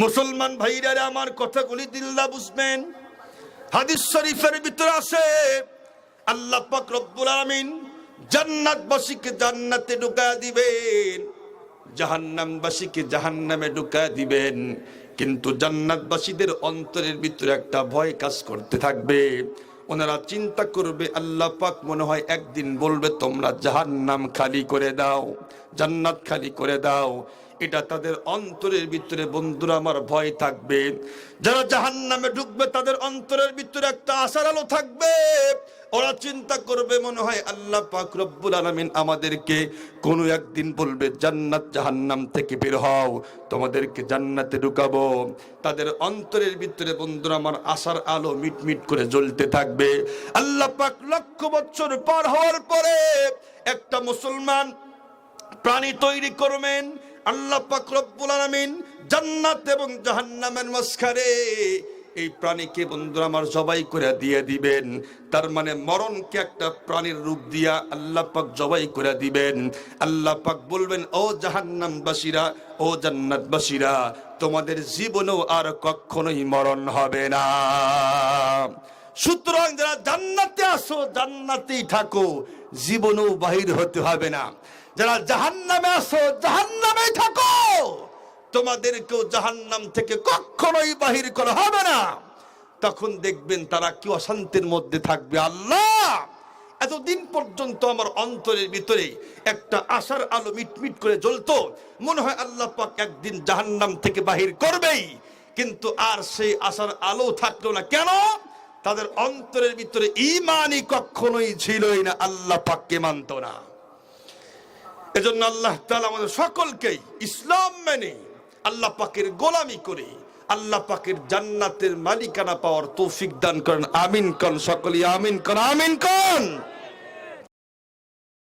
মুসলমান ভাইরা আমার কথাগুলি দিল্লা বুঝবেন। হাদিস শরীফের ভিতরে আছে, আল্লাহ পাক রব্বুল আলামিন জান্নাতবাসীকে জান্নাতে ঢুকা দিবেন, জাহান্নামবাসীকে জাহান্নামে ঢুকা দিবেন। কিন্তু জান্নাতবাসীদের অন্তরের ভিতরে একটা ভয় কাজ করতে থাকবে। ওনারা চিন্তা করবে, আল্লাহ পাক মনে হয় একদিন বলবে, তোমরা জাহান্নাম খালি করে দাও, জান্নাত খালি করে দাও। এটা তাদের অন্তরের ভিতরে, বন্ধুরা, আমার ভয় থাকবে। যারা জাহান নামে ঢুকবে, তাদের অন্তরের ভিতরে একটা আশার আলো থাকবে। ওরা চিন্তা করবে, মনে হয় আল্লাহ পাক রব্বুল আলামিন আমাদেরকে কোনো একদিন বলবে, জান্নাত জাহান্নাম থেকে বের হও, তোমাদেরকে জান্নাতে ঢুকাবো। তাদের অন্তরের ভিতরে, বন্ধুরা, আমার আশার আলো মিটমিট করে জ্বলতে থাকবে। আল্লাহ পাক লক্ষ বছর পার হওয়ার পরে একটা মুসলমান প্রাণী তৈরি করবেন আল্লাহ রব্বুল জান্নাত এবং জাহান্নামের মাঝখানে এই প্রাণীকে বন্ধুরা আমার জবাই করে দিয়ে দিবেন। তার মানে মরণকে একটা প্রাণীর রূপ দিয়া আল্লাহ পাক জবাই করে দিবেন। আল্লাহ পাক বলবেন, ও জাহান্নামবাসীরা, ও জান্নাতবাসীরা, তোমাদের জীবনেও আর কখনোই মরণ হবে না। সুতরাং যারা জান্নাতে আসো, জান্নাতেই থাকো, জীবনেও বাহির হতে হবে না। যারা জাহান্নামে আসো জাহান্নামে থাকো। তোমাদেরকেও জাহান্নাম থেকে কখনোই বাহির করা হবে না। তখন দেখবেন তারা কি অশান্তির মধ্যে থাকবে। আল্লাহ! এতদিন পর্যন্ত আমার অন্তরের ভিতরে একটা আশার আলো মিটমিট করে জ্বলতো। মনে হয় আল্লাহ পাক একদিন জাহান্নাম থেকে বাহির করবেই। কিন্তু আর সেই আশার আলো থাকল না। কেন? তাদের অন্তরের ভিতরে ইমানই কখনোই ছিলই না। আল্লাহ পাককে মানত না। এজন্য আল্লাহ তালা আমাদের সকলকেই ইসলাম মেনে আল্লাহ পাকের গোলামি করে আল্লাহ পাকের জান্নাতের মালিকানা পাওয়ার তৌফিক দান করেন। আমিন কন সকলে আমিন কন আমিন কন।